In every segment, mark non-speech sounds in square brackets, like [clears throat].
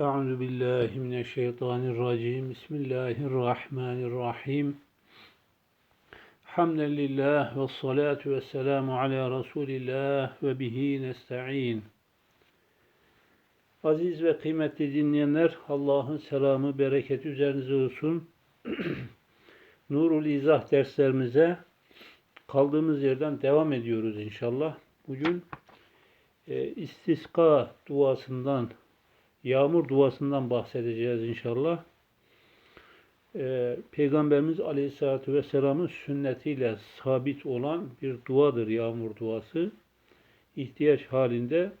Euzu billahi mineşşeytanirracim. Bismillahirrahmanirrahim. Hamdülillah ve salatu ve selamu ala Resulillah ve bihi nesta'in. Aziz ve kıymetli dinleyenler, Allah'ın selamı, bereketi üzerinize olsun. [clears throat] Nurul İzah derslerimize kaldığımız yerden devam ediyoruz inşallah. Bugün e, istiska duasından yağmur duasından bahsedeceğiz inşallah. Ee, Peygamberimiz Aleyhisselatü Vesselam'ın sünnetiyle sabit olan bir duadır yağmur duası. İhtiyaç halinde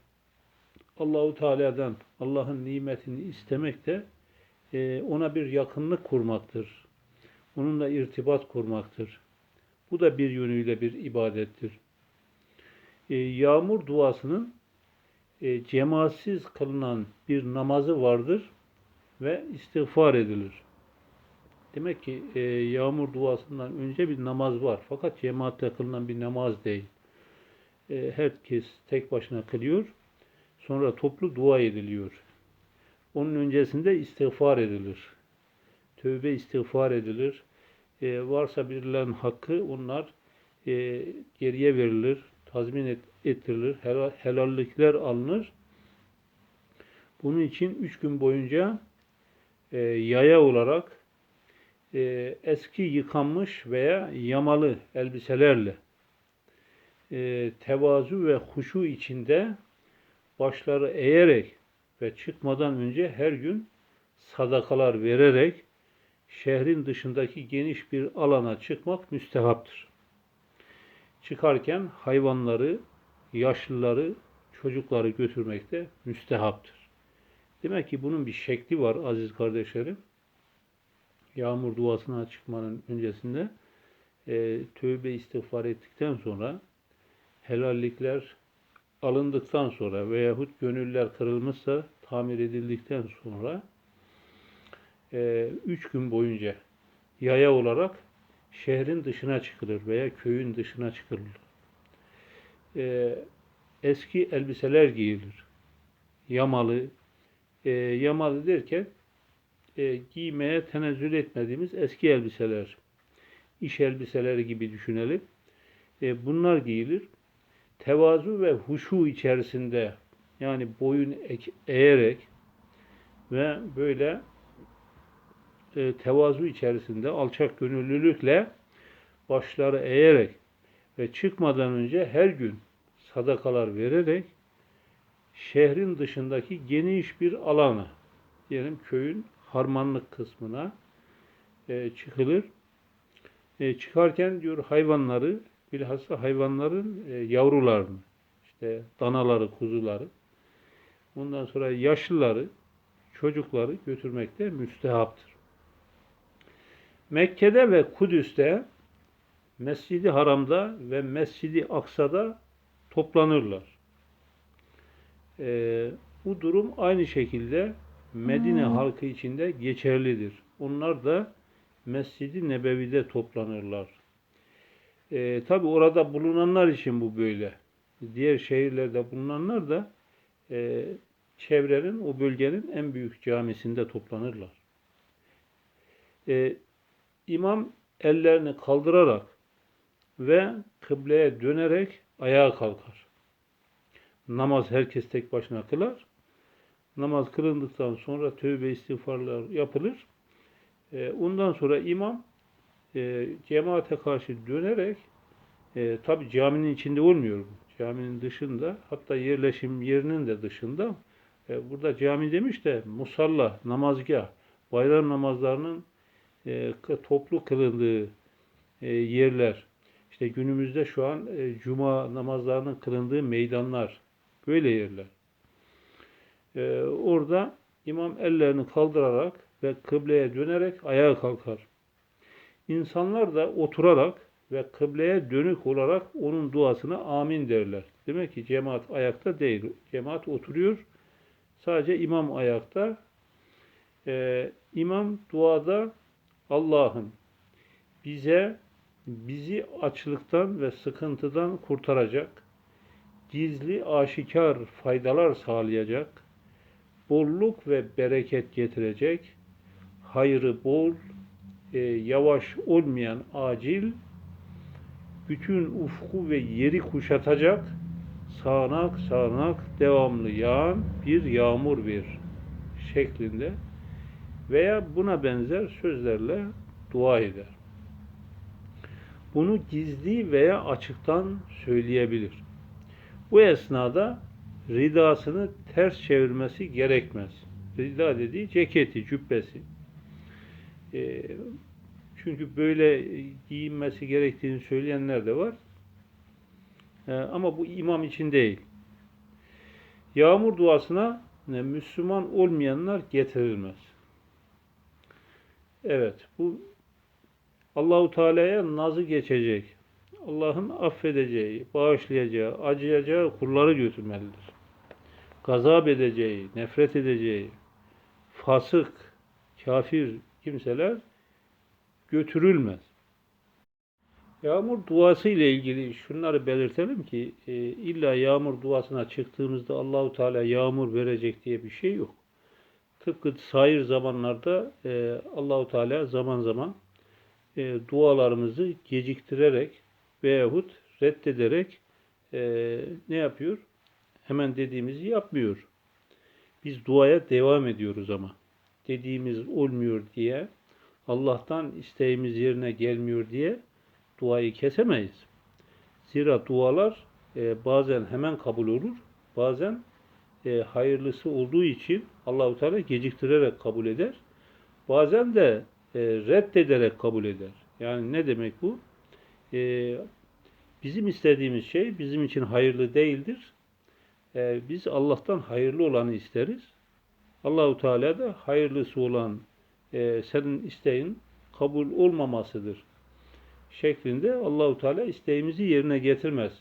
Allahu Teala'dan Allah'ın nimetini istemek de e, ona bir yakınlık kurmaktır. Onunla irtibat kurmaktır. Bu da bir yönüyle bir ibadettir. E, yağmur duasının e, cemaatsiz kılınan bir namazı vardır ve istiğfar edilir. Demek ki e, yağmur duasından önce bir namaz var. Fakat cemaatle kılınan bir namaz değil. E, herkes tek başına kılıyor. Sonra toplu dua ediliyor. Onun öncesinde istiğfar edilir. Tövbe istiğfar edilir. E, varsa birilerinin hakkı onlar e, geriye verilir tazmin et, ettirilir, helal, helallikler alınır. Bunun için üç gün boyunca e, yaya olarak e, eski yıkanmış veya yamalı elbiselerle e, tevazu ve huşu içinde başları eğerek ve çıkmadan önce her gün sadakalar vererek şehrin dışındaki geniş bir alana çıkmak müstehaptır çıkarken hayvanları, yaşlıları, çocukları götürmekte müstehaptır. Demek ki bunun bir şekli var aziz kardeşlerim. Yağmur duasına çıkmanın öncesinde e, tövbe istiğfar ettikten sonra helallikler alındıktan sonra veyahut gönüller kırılmışsa tamir edildikten sonra e, üç gün boyunca yaya olarak şehrin dışına çıkılır veya köyün dışına çıkılır. Ee, eski elbiseler giyilir. Yamalı, e, yamalı derken e, giymeye tenezzül etmediğimiz eski elbiseler, iş elbiseleri gibi düşünelim. E, bunlar giyilir. Tevazu ve huşu içerisinde yani boyun eğerek ve böyle e, tevazu içerisinde alçak gönüllülükle başları eğerek ve çıkmadan önce her gün sadakalar vererek şehrin dışındaki geniş bir alana diyelim köyün harmanlık kısmına e, çıkılır. E, çıkarken diyor hayvanları bilhassa hayvanların e, yavrularını işte danaları, kuzuları ondan sonra yaşlıları, çocukları götürmekte müstehaptır. Mekke'de ve Kudüs'te Mescidi Haram'da ve Mescidi Aksa'da toplanırlar. Ee, bu durum aynı şekilde Medine hmm. halkı içinde geçerlidir. Onlar da Mescidi Nebevi'de toplanırlar. Ee, Tabi orada bulunanlar için bu böyle. Diğer şehirlerde bulunanlar da e, çevrenin, o bölgenin en büyük camisinde toplanırlar. E, İmam ellerini kaldırarak ve kıbleye dönerek ayağa kalkar. Namaz herkes tek başına kılar. Namaz kılındıktan sonra tövbe istiğfarlar yapılır. E, ondan sonra imam e, cemaate karşı dönerek e, tabi caminin içinde olmuyor Caminin dışında hatta yerleşim yerinin de dışında e, burada cami demiş de musalla, namazgah, bayram namazlarının e, toplu kılındığı e, yerler. İşte günümüzde şu an e, cuma namazlarının kılındığı meydanlar. Böyle yerler. E, orada imam ellerini kaldırarak ve kıbleye dönerek ayağa kalkar. İnsanlar da oturarak ve kıbleye dönük olarak onun duasına amin derler. Demek ki cemaat ayakta değil. Cemaat oturuyor. Sadece imam ayakta. Ee, imam duada Allah'ım bize bizi açlıktan ve sıkıntıdan kurtaracak, gizli aşikar faydalar sağlayacak, bolluk ve bereket getirecek, hayrı bol, e, yavaş olmayan acil, bütün ufku ve yeri kuşatacak, sağanak sağanak devamlı yağan bir yağmur bir şeklinde veya buna benzer sözlerle dua eder. Bunu gizli veya açıktan söyleyebilir. Bu esnada ridasını ters çevirmesi gerekmez. Rida dediği ceketi, cübbesi. E, çünkü böyle giyinmesi gerektiğini söyleyenler de var. E, ama bu imam için değil. Yağmur duasına e, Müslüman olmayanlar getirilmez. Evet, bu Allahu Teala'ya nazı geçecek. Allah'ın affedeceği, bağışlayacağı, acıyacağı kulları götürmelidir. Gazap edeceği, nefret edeceği, fasık, kafir kimseler götürülmez. Yağmur duası ile ilgili şunları belirtelim ki e, illa yağmur duasına çıktığımızda Allahu Teala yağmur verecek diye bir şey yok. Tıpkı sair zamanlarda e, Allahu Teala zaman zaman e, dualarımızı geciktirerek veyahut reddederek e, ne yapıyor? Hemen dediğimizi yapmıyor. Biz duaya devam ediyoruz ama. Dediğimiz olmuyor diye, Allah'tan isteğimiz yerine gelmiyor diye duayı kesemeyiz. Zira dualar e, bazen hemen kabul olur, bazen e, hayırlısı olduğu için Allahu Teala geciktirerek kabul eder. Bazen de e, reddederek kabul eder. Yani ne demek bu? E, bizim istediğimiz şey bizim için hayırlı değildir. E, biz Allah'tan hayırlı olanı isteriz. Allahu Teala da hayırlısı olan e, senin isteğin kabul olmamasıdır şeklinde Allahu Teala isteğimizi yerine getirmez.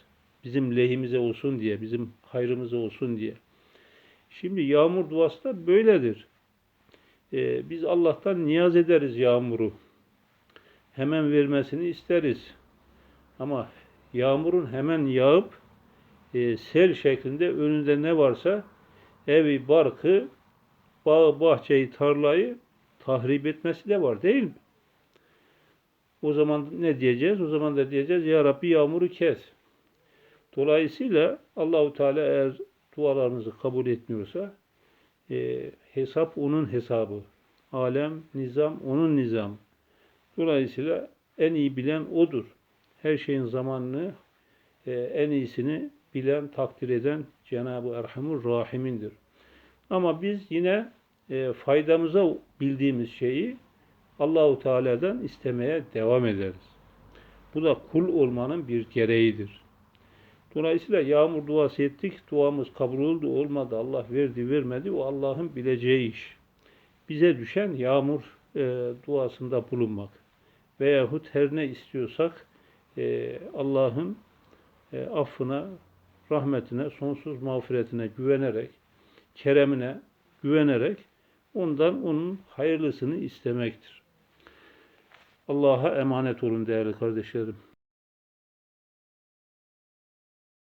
Bizim lehimize olsun diye, bizim hayrımıza olsun diye. Şimdi yağmur duası da böyledir. Ee, biz Allah'tan niyaz ederiz yağmuru. Hemen vermesini isteriz. Ama yağmurun hemen yağıp e, sel şeklinde önünde ne varsa evi, barkı, bağı, bahçeyi, tarlayı tahrip etmesi de var değil mi? O zaman ne diyeceğiz? O zaman da diyeceğiz ya Rabbi yağmuru kes. Dolayısıyla Allahu Teala eğer dualarınızı kabul etmiyorsa e, hesap onun hesabı. Alem, nizam onun nizam. Dolayısıyla en iyi bilen odur. Her şeyin zamanını e, en iyisini bilen, takdir eden Cenab-ı Erhamur Rahimindir. Ama biz yine e, faydamıza bildiğimiz şeyi Allahu Teala'dan istemeye devam ederiz. Bu da kul olmanın bir gereğidir. Dolayısıyla yağmur duası ettik, duamız kabul oldu, olmadı, Allah verdi, vermedi, o Allah'ın bileceği iş. Bize düşen yağmur e, duasında bulunmak. Veyahut her ne istiyorsak e, Allah'ın e, affına, rahmetine, sonsuz mağfiretine güvenerek, keremine güvenerek ondan onun hayırlısını istemektir. Allah'a emanet olun değerli kardeşlerim.